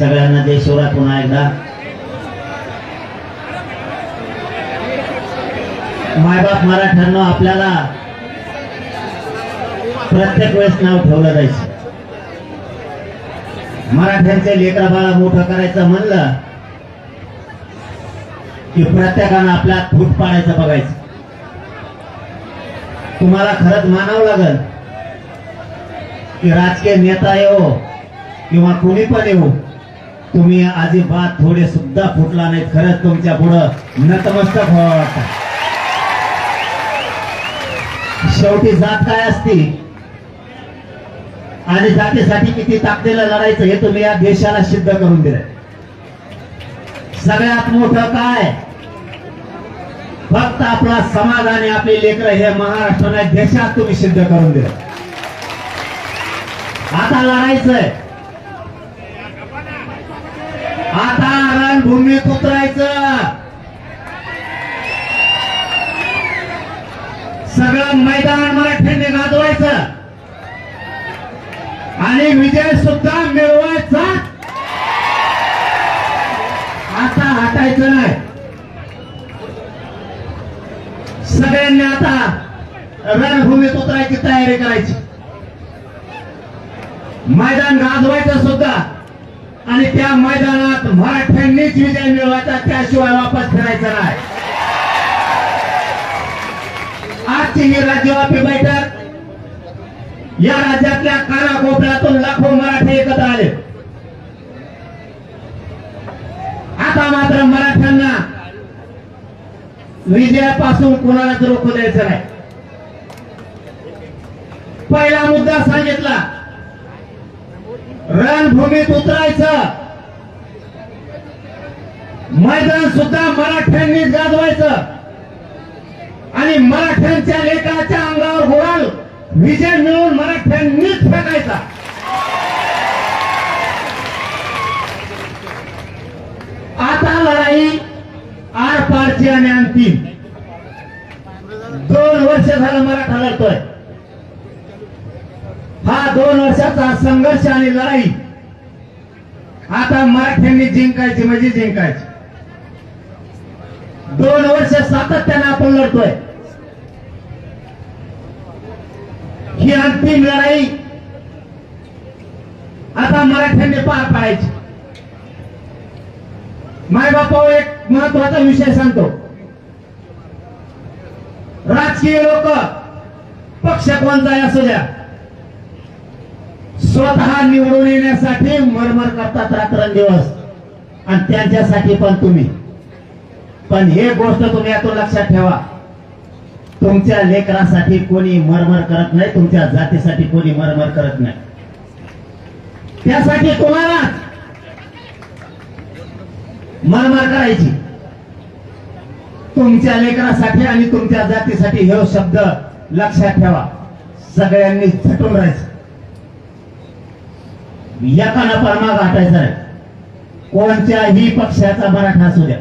सगळ्यांना जय शिवराय पुन्हा एकदा. मायबाप मराठ्यांना आपल्याला प्रत्येक वेळेस नाव ठेवलं जायचं. मराठ्यांचे लेकरा बाळा मोठं करायचं म्हणलं की प्रत्येकानं आपल्या फूट पाडायचं बघायचं. तुम्हाला खरंच मानावं लागल की राजकीय नेता येऊ किंवा कोणी पण येऊ तुम्ही अजिबात थोडे सुद्धा फुटला नाहीत खरंच तुमच्या पुढं नतमस्तक व्हावं शेवटी जात काय असती? आणि जातीसाठी किती ताकदीला लढायचं हे तुम्ही या देशाला सिद्ध करून दिलं सगळ्यात मोठं काय? फक्त आपला समाज आणि आपले लेकर हे महाराष्ट्राने देशात तुम्ही सिद्ध करून दिलं. आता लढायचंय. आता रणभूमीत उतरायचं. सगळं मैदान मराठ्यांनी गाजवायचं. आणि विजय सुद्धा मिळवायचा. आता हटायचं नाही. सगळ्यांनी आता रणभूमीत उतरायची तयारी करायची. मैदान गाजवायचं सुद्धा. आणि त्या मैदानात मराठ्यांनीच विजय मिळवायचा त्याशिवाय वापस फिरायचा नाही. आजची ही राज्यव्यापी बैठक या राज्यातल्या कानाकोपऱ्यातून लाखो मराठी एकत्र आले. आता मात्र मराठ्यांना विजयापासून कोणालाच रोखू द्यायचं नाही. पहिला मुद्दा सांगितला. रणभूमीत उतरायचं. मैदान सुद्धा मराठ्यांनी गाजवायचं. आणि मराठ्यांच्या लेखाच्या अंगावर गुराल विजय मिळवून मराठ्यांनीच फेकायचा. आता लढाई आर पारची आणि अंतिम. दोन वर्ष झालं मराठा लढतोय. हा दोन वर्षाचा संघर्ष आणि लढाई. आता मराठ्यांनी जिंकायची म्हणजे जिंकायची. दोन वर्ष सातत्याने आपण लढतोय. ही अंतिम लढाई आता मराठ्यांनी पार पाडायची. मायबापा एक महत्त्वाचा विषय सांगतो. राजकीय लोक पक्ष कोणताही असू द्या. स्वतः निवडून येण्यासाठी मरमर करतात रात्रंदिवस. आणि त्यांच्यासाठी पण तुम्ही. पण हे गोष्ट तुम्ही यातून लक्षात ठेवा. तुमच्या लेकरासाठी कोणी मरमर करत नाही तुमच्या जातीसाठी कोणी मरमर करत नाही. त्यासाठी तुम्हाला मरमर करायची. तुमच्या लेकरासाठी आणि तुमच्या जातीसाठी हे शब्द लक्षात ठेवा. सगळ्यांनी झटून राहायचं. एकानं परमा गाठायचा नाही. कोणत्याही पक्षाचा मराठा असू द्या.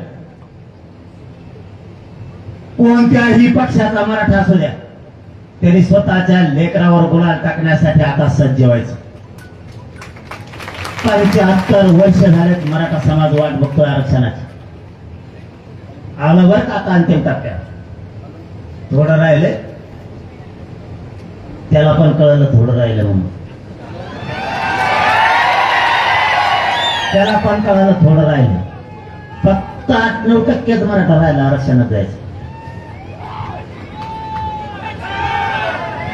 कोणत्याही पक्षाचा मराठा असू द्या. त्यांनी स्वतःच्या लेकरावर गुलाल टाकण्यासाठी आता सज्ज व्हायचं. पंच्याहत्तर वर्ष झालेत मराठा समाज वाट बघतोय आरक्षणाची. आलं बरं का आता अंतिम टप्प्यात? थोडं राहिले त्याला पण कळलं थोडं राहिलं म्हणून. त्याला पण कळायला थोडं राहिलं. फक्त आठ नऊ टक्केच मराठा राहिला आरक्षणात जायचं.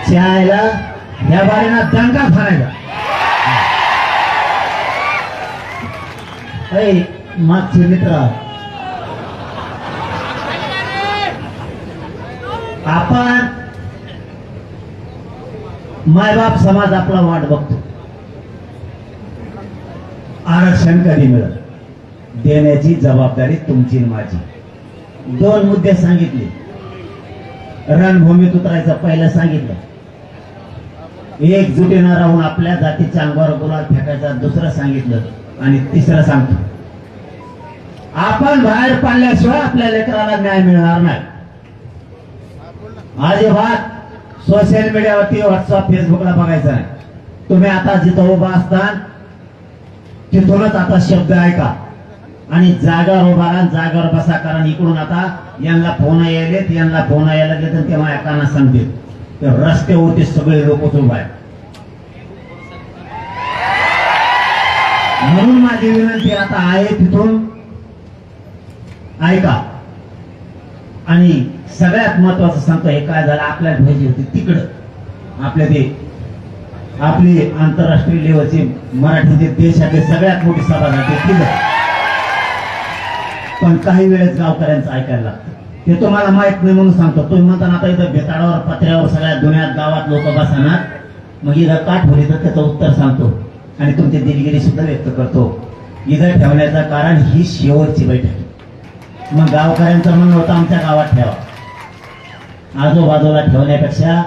शाळेला या बारीना दंगा फारायचा मागचे मित्र. आपण मायबाप समाज आपला वाट बघतो. आरक्षण कधी मिळत देण्याची जबाबदारी तुमची माझी. दोन मुद्दे सांगितले. रणभूमीत उतरायचं पहिलं सांगितलं. एकजुटीनं राहून आपल्या जातीच्या अंगावर गुलाल फेकायचा दुसरं सांगितलं. आणि तिसरं सांगतो. आपण बाहेर पाडल्याशिवाय आपल्या लेकराला न्याय मिळणार नाही. अजिबात सोशल मीडियावरती व्हॉट्सअप फेसबुकला बघायचं नाही. तुम्ही आता जिथं उभा असता तिथूनच आता शब्द ऐका. आणि जागावर उभा राहा जागावर बसा कारण इकडून आता यांना फोन यायलेत यांना फोन यायला लागले तर ते माझ्या काना सांगतील. ते रस्त्यावरती सगळे लोक उभा आहेत. म्हणून माझी विनंती आता आहे तिथून ऐका. आणि सगळ्यात महत्वाचं सांगतो हे काय झालं आपल्या पाहिजे होती तिकडं. आपल्या ते आपली आंतरराष्ट्रीय लेवलची मराठीचे देशातली सगळ्यात मोठी सभा झाली पण काही वेळेस गावकऱ्यांचं ऐकायला लागतं. ते तुम्हाला माहीत नाही म्हणून सांगतो. तुम्ही म्हणता आता इथं बेताडावर पत्र्यावर सगळ्या दुनियात गावात लोक बसणार. मग इथं का ठेवली तर त्याचं उत्तर सांगतो. आणि तुमची दिलगिरी सुद्धा व्यक्त करतो. इथं ठेवण्याचं कारण ही शेवटची बैठक आहे. मग गावकऱ्यांचं म्हणणं होतं आमच्या गावात ठेवा. आजूबाजूला ठेवण्यापेक्षा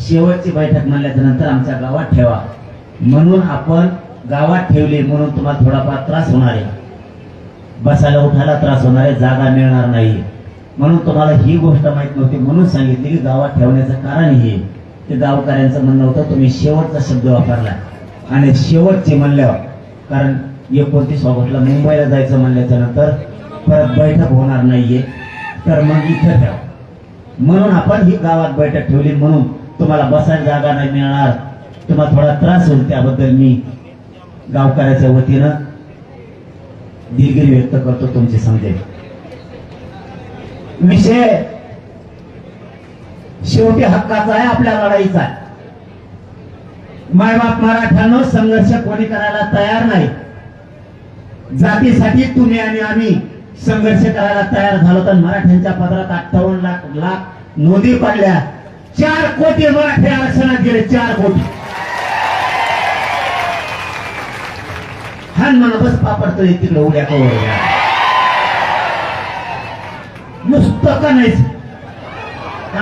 शेवटची बैठक म्हणल्याच्या नंतर आमच्या गावात ठेवा. म्हणून आपण गावात ठेवले म्हणून तुम्हाला थोडाफार त्रास होणार आहे. बसायला उठायला त्रास होणार आहे जागा मिळणार नाही. म्हणून तुम्हाला ही गोष्ट माहीत नव्हती म्हणून सांगितली की गावात ठेवण्याचं कारण हे ते गावकऱ्यांचं म्हणणं होतं तुम्ही शेवटचा शब्द वापरला. आणि शेवटचे म्हणल्यावर कारण एकोणतीस ऑगस्टला मुंबईला जायचं म्हणल्याच्या नंतर परत बैठक होणार नाहीये. तर मग इथं ठेवा. म्हणून आपण ही गावात बैठक ठेवली म्हणून तुम्हाला बसायला जागा नाही मिळणार. तुम्हाला थोडा त्रास होईल त्याबद्दल मी गावकऱ्याच्या वतीनं दिलगिरी व्यक्त करतो तुमचे समजेल विषय शेवटी हक्काचा आहे आपल्या लढाईचा मायबाप मराठ्यानं संघर्ष कोणी करायला तयार नाही. जातीसाठी तुम्ही आणि आम्ही संघर्ष करायला तयार झालो तर मराठ्यांच्या पदरात अठ्ठावन्न लाख लाख नोंदी पडल्या. चार कोटी मराठी आरक्षणात गेले चार कोटी. हान मला बस पापडतो तिकडे उड्या कवर. नुसतं का नाहीच?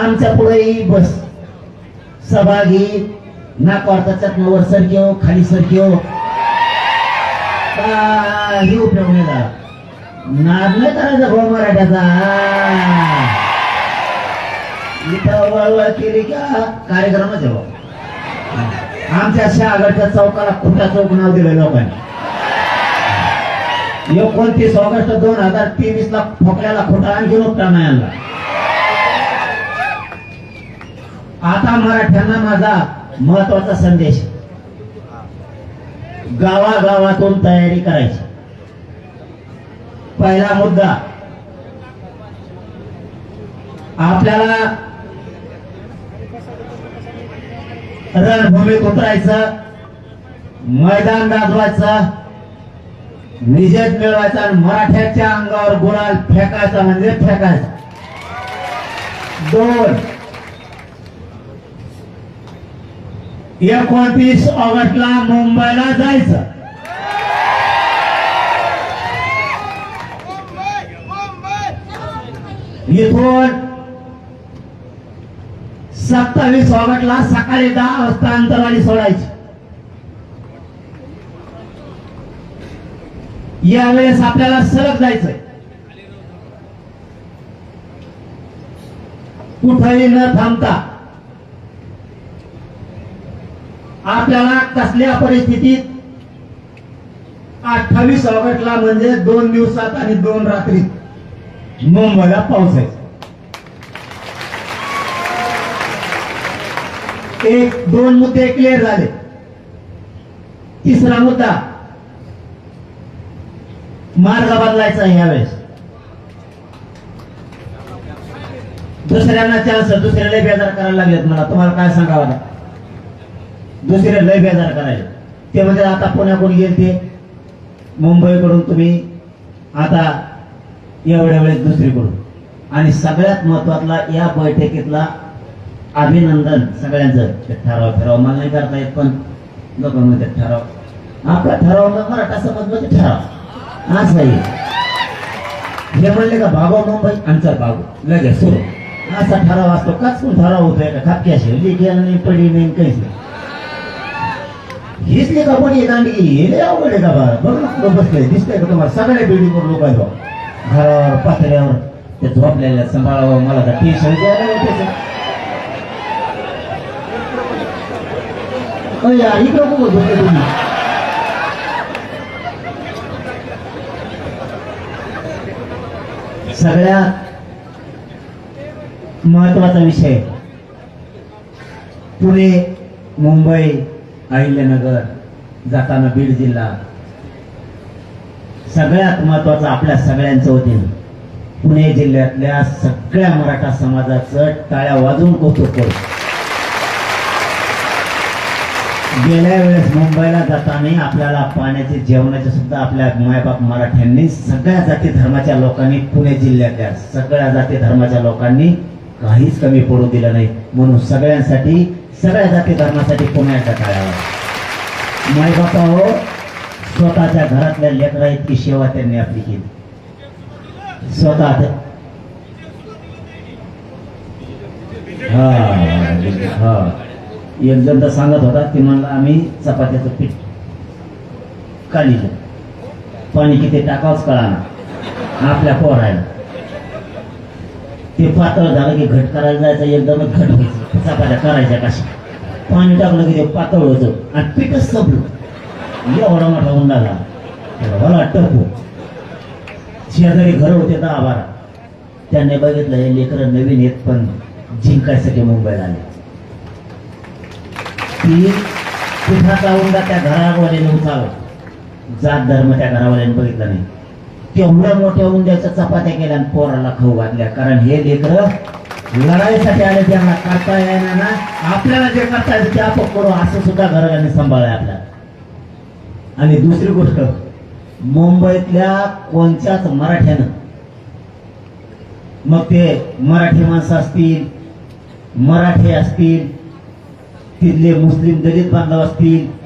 आमच्या पुढे बस. सभा घे नाकावर चटणं वर सरक्यो खाली सरक्यो काही उपयोग नाही झाला. नाद नाही करायचा भाऊ मराठ्याचा. इथं केली का कार्यक्रमच आहे भाऊ आमच्या शहागडच्या चौकाला खुटा चौक नाव दिलं लोकांनी एकोणतीस ऑगस्ट दोन हजार तेवीस ला ठोकल्याला खोटा आणखी उपटा नाही आणला. आता मराठ्यांना माझा महत्त्वाचा संदेश. गावागावातून तयारी करायची. पहिला मुद्दा. आपल्याला रणभूमीत उतरायचं. मैदान गाजवायचं. निजत मिळवायचा आणि मराठ्याच्या अंगावर गुलाल फेकायचा म्हणजे फेकायचा. दोन. एकोणतीस ऑगस्टला मुंबईला जायचं. इथून सत्तावीस ऑगस्टला सकाळी दहा वाजता अंतरवाली सोडायची. यावेळेस आपल्याला सलग जायचंय. कुठेही न थांबता आपल्याला कसल्या परिस्थितीत अठ्ठावीस ऑगस्टला म्हणजे दोन दिवसात आणि दोन रात्रीत मुंबईला पावसायचं एक दोन मुद्दे क्लिअर झाले. तिसरा मुद्दा मार्ग बदलायचा ह्यावेळेस यावेळेस. दुसऱ्यांना चान्स दुसऱ्या लय बेजार करायला लागलेत मला. तुम्हाला काय सांगावं लागेल दुसरे लय बेजार करायचे. ते म्हणजे आता पुण्याकडून गेले ते मुंबईकडून तुम्ही आता एवढ्या वेळेस दुसरीकडून. आणि सगळ्यात महत्वातला या बैठकीतला अभिनंदन सगळ्यांचं. ते ठराव ठराव मला नाही करता येत पण लोक म्हणते ठराव. आपला ठराव मराठा समज म्हणजे ठराव. असं आहे. हे म्हणले का भागो मुंबई आमचा भागो लगेच सुरू. असा ठराव असतो. काच कोण ठराव होतोय का? खापकी असेल लिखेल नाही पडी नाही काहीच नाही. हीच लेखा का कोणी दांडगी हे लय आहे का बा? बघ ना बसले दिसतंय का तुम्हाला? सगळ्या बिल्डिंगवर लोक आहे बा. घरावर पातळ्यावर ते झोपलेल्या सांभाळावं. मला का टी द्यायला यार महत्त्वाचा विषय पुणे मुंबई अहिल्यानगर जाताना बीड जिल्हा सगळ्यात महत्त्वाचा आपल्या सगळ्यांचं होतील पुणे जिल्ह्यातल्या सगळ्या मराठा समाजाचं टाळ्या वाजून कौतुक करू गेल्या वेळेस मुंबईला जाताना आपल्याला पाण्याचे जेवणाचे सुद्धा आपल्या मायबाप मराठ्यांनी सगळ्या जाती धर्माच्या लोकांनी पुणे जिल्ह्यातल्या सगळ्या जाती धर्माच्या लोकांनी काहीच कमी पडू दिलं नाही. म्हणून सगळ्यांसाठी सगळ्या जाती धर्मासाठी पुण्याच्या काळावर मायबापा हो स्वतःच्या घरातल्या लेकरा इतकी सेवा त्यांनी आपली केली. स्वतः हा हा. एक तर सांगत होता की म्हणला आम्ही चपात्याचं पीठ काढलं पाणी किती टाकावंच कळाला आपल्या पोरायला. ते पातळ झालं की घट करायला जायचं एकदमच घट व्हायचं. चपात्या करायच्या कशा? पाणी टाकलं की ते पातळ होतं आणि पीठच संपलं. एवढा मोठा उंडाला मला टपू. शेजारी घर होते दहा बारा. त्यांनी बघितलं हे लेकरं नवीन येत पण जिंकायसाठी मुंबईला आले. ती पिठाचा उंडा त्या घरावाल्याने उचालला जात धर्म त्या घरावाल्याने बघितला नाही. तेवढ्या मोठ्या उंड्याच्या चपात्या केल्या आणि पोराला खाऊ घातल्या. कारण हे लेकर लढाईसाठी आले त्यांना करता येणार ना. आपल्याला जे करता येईल ते आपण करू. असं सुद्धा घराने सांभाळलं आपल्याला आणि दुसरी गोष्ट मुंबईतल्या कोणत्याच मराठ्यानं मग ते मराठी माणसं असतील मराठी असतील तिथले मुस्लिम दलित बांधव असतील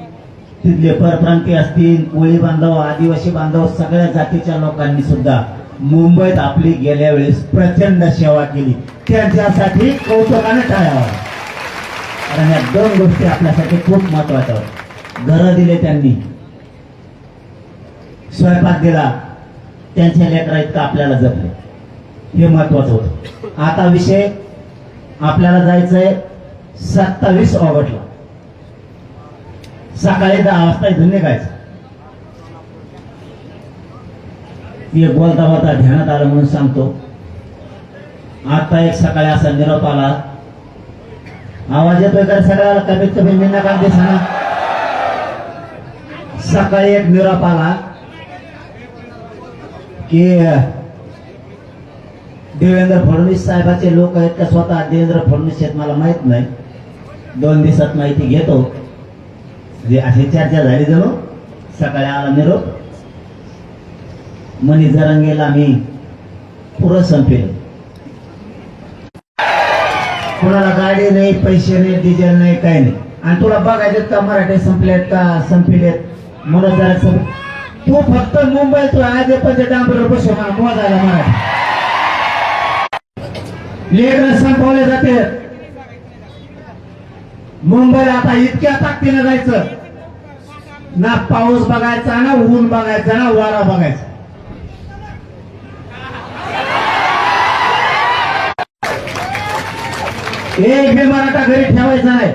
तिथले परप्रांतीय असतील कोळी बांधव आदिवासी बांधव सगळ्या जातीच्या लोकांनी सुद्धा मुंबईत आपली गेल्या वेळेस प्रचंड सेवा केली. त्यांच्यासाठी कौतुकाने टाळावं. कारण या दोन गोष्टी आपल्यासाठी खूप महत्त्वाच्या घरं दिले त्यांनी. स्वयंपाक दिला. त्यांच्या लेकरा इतकं आपल्याला जपले. हे महत्वाचं होतं. आता विषय आपल्याला जायचंय सत्तावीस ऑगस्टला. सकाळी दहा वाजता इथून निघायचं. एक बोलता बोलता ध्यानात आलं म्हणून सांगतो. आता एक सकाळी असा निरोप आला. आवाज येतोय का सगळ्याला? कमीत कमी निंदा कांती सांगा. सकाळी एक निरोप आला की देवेंद्र फडणवीस साहेबाचे लोक आहेत का स्वतः? देवेंद्र फडणवीस आहेत मला माहीत नाही. दोन दिवसात माहिती घेतो. म्हणजे अशी चर्चा झाली जणू सकाळी आला निरोप. मनी जरंगेला मी पुरं संपेल. कुणाला गाडी नाही पैसे नाही डिझेल नाही काही नाही. आणि तुला बघायचे का मराठी संपलेत का संपलेत म्हणून जरा संप तू फक्त मुंबई तू आज पण डांबर बसू मला मोजायला मराठी. लेकर संपवले जाते. मुंबईला आता इतक्या ताकदीनं जायचं. ना पाऊस बघायचा ना ऊन बघायचा ना वारा बघायचा. एक बी मराठा घरी ठेवायचा नाही.